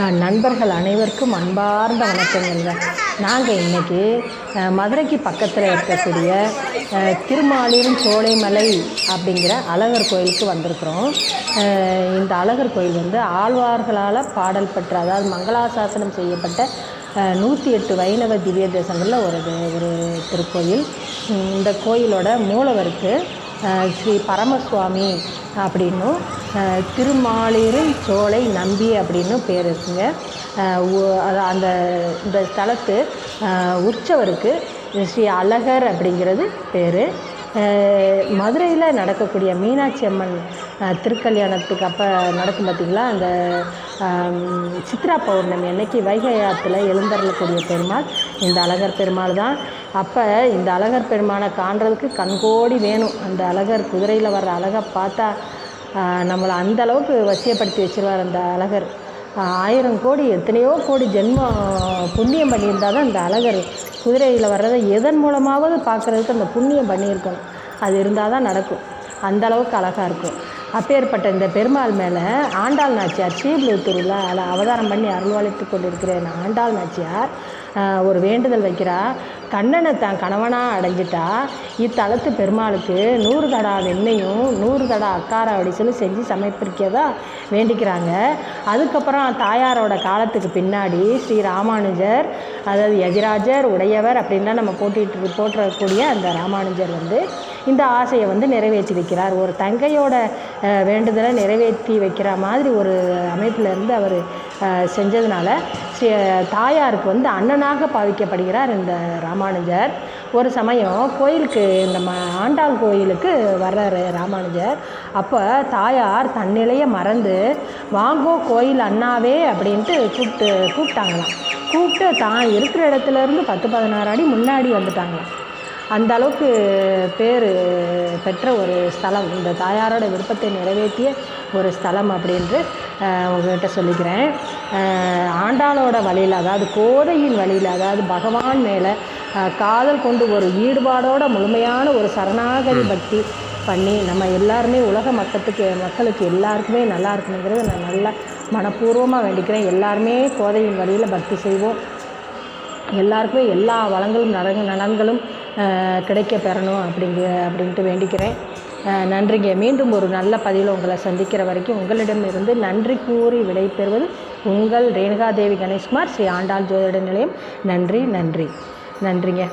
நண்பர்கள் அனைவருக்கும் அன்பார்ந்த வணக்கங்கள்ங்க நாங்கள் இன்றைக்கி மதுரைக்கு பக்கத்தில் இருக்கக்கூடிய திருமாலிரும் சோலைமலை அப்படிங்கிற அழகர் கோயிலுக்கு வந்திருக்கிறோம். இந்த அழகர் கோயில் வந்து ஆழ்வார்களால் பாடல் பெற்ற அதாவது மங்களாசாசனம் செய்யப்பட்ட நூற்றி எட்டு வைணவ திவ்ய தேசங்களில் ஒரு ஒரு திருக்கோயில். இந்த கோயிலோட மூலவருக்கு ஸ்ரீ பரமசுவாமி அப்படின்னும் திருமாலிரும் சோலை நம்பி அப்படின்னு பேர் இருக்குங்க. அந்த இந்த ஸ்தலத்து உற்சவருக்கு ஸ்ரீ அழகர் அப்படிங்கிறது பேர். மதுரையில் நடக்கக்கூடிய மீனாட்சி அம்மன் திருக்கல்யாணத்துக்கு அப்போ நடக்கும் பார்த்திங்களா அந்த சித்ரா பௌர்ணமி அன்னைக்கு வைகை ஆற்றுல எழுந்தருளக்கூடிய பெருமாள் இந்த அழகர் பெருமாள் தான். அப்போ இந்த அழகர் பெருமானை காண்றதுக்கு கண்கோடி வேணும். அந்த அழகர் குதிரையில் வர்ற அழகை பார்த்தா நம்மளை அந்த அளவுக்கு வசியப்படுத்தி வச்சிருவார் அந்த அழகர். ஆயிரம் கோடி எத்தனையோ கோடி ஜென்மம் புண்ணியம் பண்ணியிருந்தால் தான் இந்த அழகர் குதிரையில் வர்றதை எதன் மூலமாவது பார்க்குறதுக்கு அந்த புண்ணியம் பண்ணியிருக்கணும். அது இருந்தால் தான் நடக்கும். அந்த அளவுக்கு அழகாக இருக்கும். அப்பேற்பட்ட இந்த பெருமாள் மேலே ஆண்டாள் நாச்சியார் ஸ்ரீபுலத்தூரில் அதில் அவதாரம் பண்ணி அருள்வாளித்து கொண்டிருக்கிற ஆண்டாள் நாச்சியார் ஒரு வேண்டுதல் வைக்கிறா. கண்ணனை தான் கணவனாக அடைஞ்சிட்டா. இத்தலத்து பெருமாளுக்கு நூறு தடா வெண்ணையும் நூறு தடா அக்காரா அப்படி சொல்லி செஞ்சு சமைப்பிருக்கதா வேண்டிக்கிறாங்க. அதுக்கப்புறம் தாயாரோட காலத்துக்கு பின்னாடி ஸ்ரீ ராமானுஜர் அதாவது எதிராஜர் உடையவர் அப்படின்லாம் நம்ம போட்டிட்டு போற்றக்கூடிய அந்த ராமானுஜர் வந்து இந்த ஆசையை வந்து நிறைவேற்றி வைக்கிறார். ஒரு தங்கையோட வேண்டுதலை நிறைவேற்றி வைக்கிற மாதிரி ஒரு அமைப்பில் இருந்து அவர் செஞ்சதுனால தாயாருக்கு வந்து அண்ணனாக பாவிக்கப்படுகிறார் இந்த ராமானுஜர். ஒரு சமயம் கோயிலுக்கு இந்த ம ஆண்டாள் கோயிலுக்கு வர்றாரு ராமானுஜர். அப்போ தாயார் தன்னிலையை மறந்து வாங்கோ கோயில் அண்ணாவே அப்படின்ட்டு கூப்பிட்டு கூப்பிட்டாங்களாம். கூப்பிட்டு தான் இருக்கிற இடத்துலேருந்து பத்து பதினாறு அடி முன்னாடி வந்துட்டாங்களாம். அந்த அளவுக்கு பேர் பெற்ற ஒரு ஸ்தலம். இந்த தாயாரோட விருப்பத்தை நிறைவேற்றிய ஒரு ஸ்தலம் அப்படின்ட்டு அஹ், உங்ககிட்ட சொல்லிக்கிறேன். ஆண்டாளோட வழியில் அதாவது கோதையின் வழியில் அதாவது பகவான் மேலே காதல் கொண்டு ஒரு ஈடுபாடோட முழுமையான ஒரு சரணாகதி பக்தி பண்ணி நம்ம எல்லாருமே உலக மக்களுக்கு மக்களுக்கு எல்லாருக்குமே நல்லா இருக்கணுங்கிறத நான் நல்லா மனப்பூர்வமாக வேண்டிக்கிறேன். எல்லாருமே கோதையின் வழியில் பக்தி செய்வோம். எல்லாருக்குமே எல்லா வளங்களும் நலன்களும் கிடைக்க பெறணும் அப்படிங்க அப்படின்ட்டு வேண்டிக்கிறேன். நன்றிங்க. மீண்டும் ஒரு நல்ல பதிவில் உங்களை சந்திக்கிற வரைக்கும் உங்களிடமிருந்து நன்றி கூறி விடைபெறுவது உங்கள் ரேணுகாதேவி கணேஷ்குமார் ஸ்ரீ ஆண்டாள் ஜோதிட நிலையம். நன்றி நன்றி. நன்றிங்க.